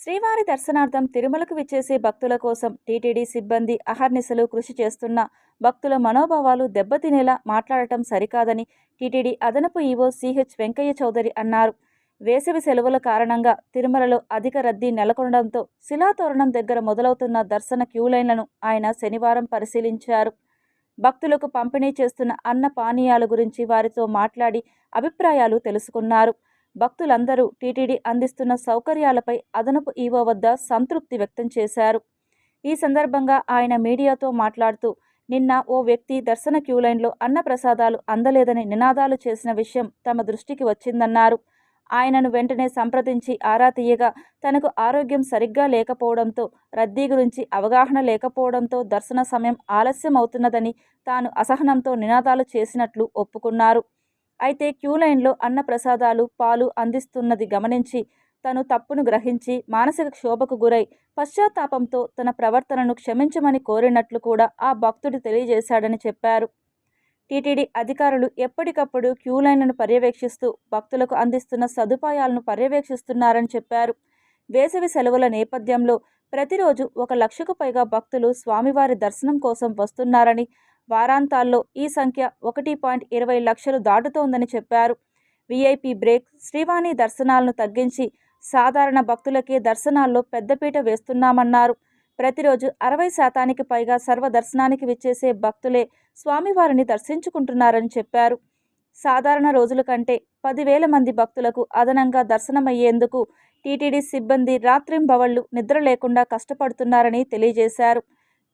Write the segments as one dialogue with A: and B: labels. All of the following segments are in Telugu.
A: శ్రీవారి దర్శనార్థం తిరుమలకు విచ్చేసే భక్తుల కోసం టీటీడీ సిబ్బంది అహర్నిశలు కృషి చేస్తున్న భక్తుల మనోభావాలు దెబ్బతినేలా మాట్లాడటం సరికాదని టీటీడీ అదనపు ఈవో సిహెచ్ వెంకయ్య చౌదరి అన్నారు. వేసవి సెలవుల కారణంగా తిరుమలలో అధిక రద్దీ నెలకొనడంతో శిలాతోరణం దగ్గర మొదలవుతున్న దర్శన క్యూలైన్లను ఆయన శనివారం పరిశీలించారు. భక్తులకు పంపిణీ చేస్తున్న అన్న పానీయాల గురించి వారితో మాట్లాడి అభిప్రాయాలు తెలుసుకున్నారు. భక్తులందరూ టీటీడీ అందిస్తున్న సౌకర్యాలపై అదనపు ఈవో వద్ద సంతృప్తి వ్యక్తం చేశారు. ఈ సందర్భంగా ఆయన మీడియాతో మాట్లాడుతూ నిన్న ఓ వ్యక్తి దర్శన క్యూ లైన్లో అన్న ప్రసాదాలు అందలేదని నినాదాలు చేసిన విషయం తమ దృష్టికి వచ్చిందన్నారు. ఆయనను వెంటనే సంప్రదించి ఆరా తీయగా తనకు ఆరోగ్యం సరిగ్గా లేకపోవడంతో రద్దీ గురించి అవగాహన లేకపోవడంతో దర్శన సమయం ఆలస్యం అవుతున్నదని తాను అసహనంతో నినాదాలు చేసినట్లు ఒప్పుకున్నారు. అయితే క్యూ లైన్లో అన్న ప్రసాదాలు పాలు అందిస్తున్నది గమనించి తను తప్పును గ్రహించి మానసిక క్షోభకు గురై పశ్చాత్తాపంతో తన ప్రవర్తనను క్షమించమని కోరినట్లు కూడా ఆ భక్తుడు తెలియజేశాడని చెప్పారు. టీటీడీ అధికారులు ఎప్పటికప్పుడు క్యూ లైన్లను పర్యవేక్షిస్తూ భక్తులకు అందిస్తున్న సదుపాయాలను పర్యవేక్షిస్తున్నారని చెప్పారు. వేసవి సెలవుల నేపథ్యంలో ప్రతిరోజు ఒక లక్షకు పైగా భక్తులు స్వామివారి దర్శనం కోసం వస్తున్నారని వారాంతాల్లో ఈ సంఖ్య ఒకటి పాయింట్ ఇరవై లక్షలు దాటుతోందని చెప్పారు. వీఐపీ బ్రేక్ శ్రీవాణి దర్శనాలను తగ్గించి సాధారణ భక్తులకే దర్శనాల్లో పెద్దపీట వేస్తున్నామన్నారు. ప్రతిరోజు అరవై శాతానికి పైగా సర్వ దర్శనానికి విచ్చేసే భక్తులే స్వామివారిని దర్శించుకుంటున్నారని చెప్పారు. సాధారణ రోజుల కంటే పదివేల మంది భక్తులకు అదనంగా దర్శనమయ్యేందుకు టీటీడీ సిబ్బంది రాత్రింబవళ్ళు నిద్ర లేకుండా కష్టపడుతున్నారని తెలియజేశారు.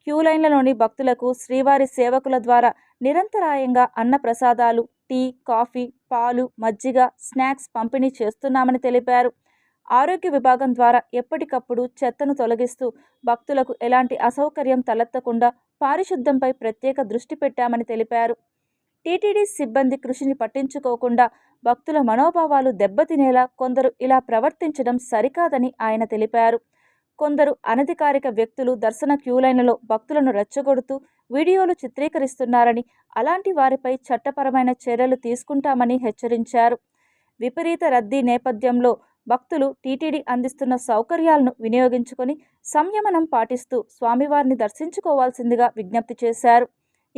A: క్యూ లైన్లలోని భక్తులకు శ్రీవారి సేవకుల ద్వారా నిరంతరాయంగా అన్న ప్రసాదాలు టీ కాఫీ పాలు మజ్జిగ స్నాక్స్ పంపిణీ చేస్తున్నామని తెలిపారు. ఆరోగ్య విభాగం ద్వారా ఎప్పటికప్పుడు చెత్తను తొలగిస్తూ భక్తులకు ఎలాంటి అసౌకర్యం తలెత్తకుండా పారిశుద్ధ్యంపై ప్రత్యేక దృష్టి పెట్టామని తెలిపారు. టీటీడీ సిబ్బంది కృషిని పట్టించుకోకుండా భక్తుల మనోభావాలు దెబ్బతినేలా కొందరు ఇలా ప్రవర్తించడం సరికాదని ఆయన తెలిపారు. కొందరు అనధికారిక వ్యక్తులు దర్శన క్యూలైన్లలో భక్తులను రెచ్చగొడుతూ వీడియోలు చిత్రీకరిస్తున్నారని అలాంటి వారిపై చట్టపరమైన చర్యలు తీసుకుంటామని హెచ్చరించారు. విపరీత రద్దీ నేపథ్యంలో భక్తులు టీటీడీ అందిస్తున్న సౌకర్యాలను వినియోగించుకొని సంయమనం పాటిస్తూ స్వామివారిని దర్శించుకోవాల్సిందిగా విజ్ఞప్తి చేశారు.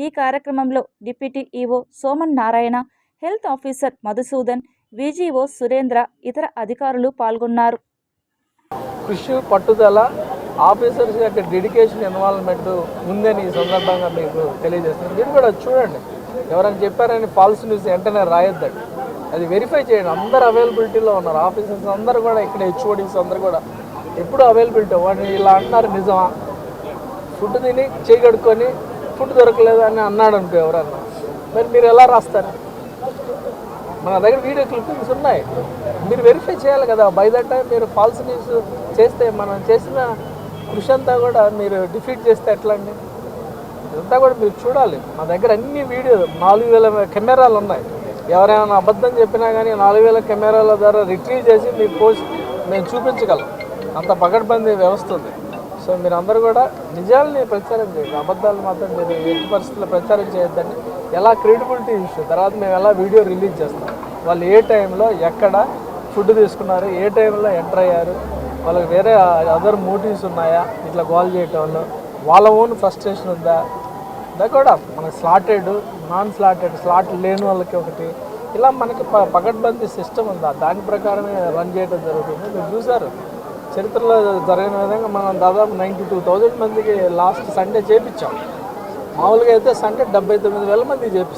A: ఈ కార్యక్రమంలో deputy EO Soman Narayana health officer Madhusudan VGO Surendra ఇతర అధికారులు పాల్గొన్నారు.
B: కృషి పట్టుదల ఆఫీసర్స్ యొక్క డెడికేషన్ ఇన్వాల్వ్మెంట్ ఉందని ఈ సందర్భంగా మీకు తెలియజేస్తుంది మీరు కూడా చూడండి ఎవరైనా చెప్పారని ఫాల్స్ న్యూస్ వెంటనే రాయొద్దండి. అది వెరిఫై చేయండి. అందరు అవైలబిలిటీలో ఉన్నారు. ఆఫీసర్స్ అందరూ కూడా ఇక్కడ హెచ్ఓడీస్ అందరు కూడా ఎప్పుడు అవైలబిలిటీ వాడిని ఇలా అంటున్నారు నిజమా? ఫుడ్ తిని చేయగడుకొని ఫుడ్ దొరకలేదు అని అన్నాడు అనుకో ఎవరన్నా. మరి మీరు ఎలా రాస్తారు? మన దగ్గర వీడియో క్లిప్పింగ్స్ ఉన్నాయి. మీరు వెరిఫై చేయాలి కదా. బై దట్ టైం మీరు ఫాల్స్ న్యూస్ చేస్తే మనం చేసిన కృషి అంతా కూడా మీరు డిఫీట్ చేస్తే ఎట్లా అండి ఇదంతా కూడా మీరు చూడాలి. మా దగ్గర అన్ని వీడియో నాలుగు వేల కెమెరాలు ఉన్నాయి. ఎవరైనా అబద్ధం చెప్పినా కానీ నాలుగు వేల కెమెరాల ద్వారా రిట్రీవ్ చేసి మీకు పోస్ట్ మేము చూపించగలం. అంత పకడ్బందీ వ్యవస్థ ఉంది. సో మీరు అందరూ కూడా నిజాలని ప్రచారం చేయండి. అబద్ధాలు మాత్రం మీరు ఎట్టి పరిస్థితుల్లో ప్రచారం చేయొద్దని ఎలా క్రెడిబిలిటీ ఇష్యూ? తర్వాత మేము ఎలా వీడియో రిలీజ్ చేస్తాం? వాళ్ళు ఏ టైంలో ఎక్కడ ఫుడ్ తీసుకున్నారు? ఏ టైంలో ఎంటర్ అయ్యారు? వాళ్ళకి వేరే అదర్ మోటివ్స్ ఉన్నాయా? ఇట్లా కాల్ చేయటంలో వాళ్ళ ఓన్ ఫ్రస్ట్రేషన్ ఉందా? ఇదా కూడా మనకి స్లాటెడ్ నాన్ స్లాటెడ్ స్లాట్ లేని వాళ్ళకి ఒకటి. ఇలా మనకి ప పకడ్బందీ సిస్టమ్ ఉందా? దాని ప్రకారమే రన్ చేయడం జరుగుతుంది. మీరు చూసారు చరిత్రలో జరిగిన విధంగా మనం దాదాపు నైంటీ టూ థౌజండ్ మందికి లాస్ట్ సండే చేపించాం. మామూలుగా అయితే సండే డెబ్బై తొమ్మిది వేల మంది చేపిస్తాం.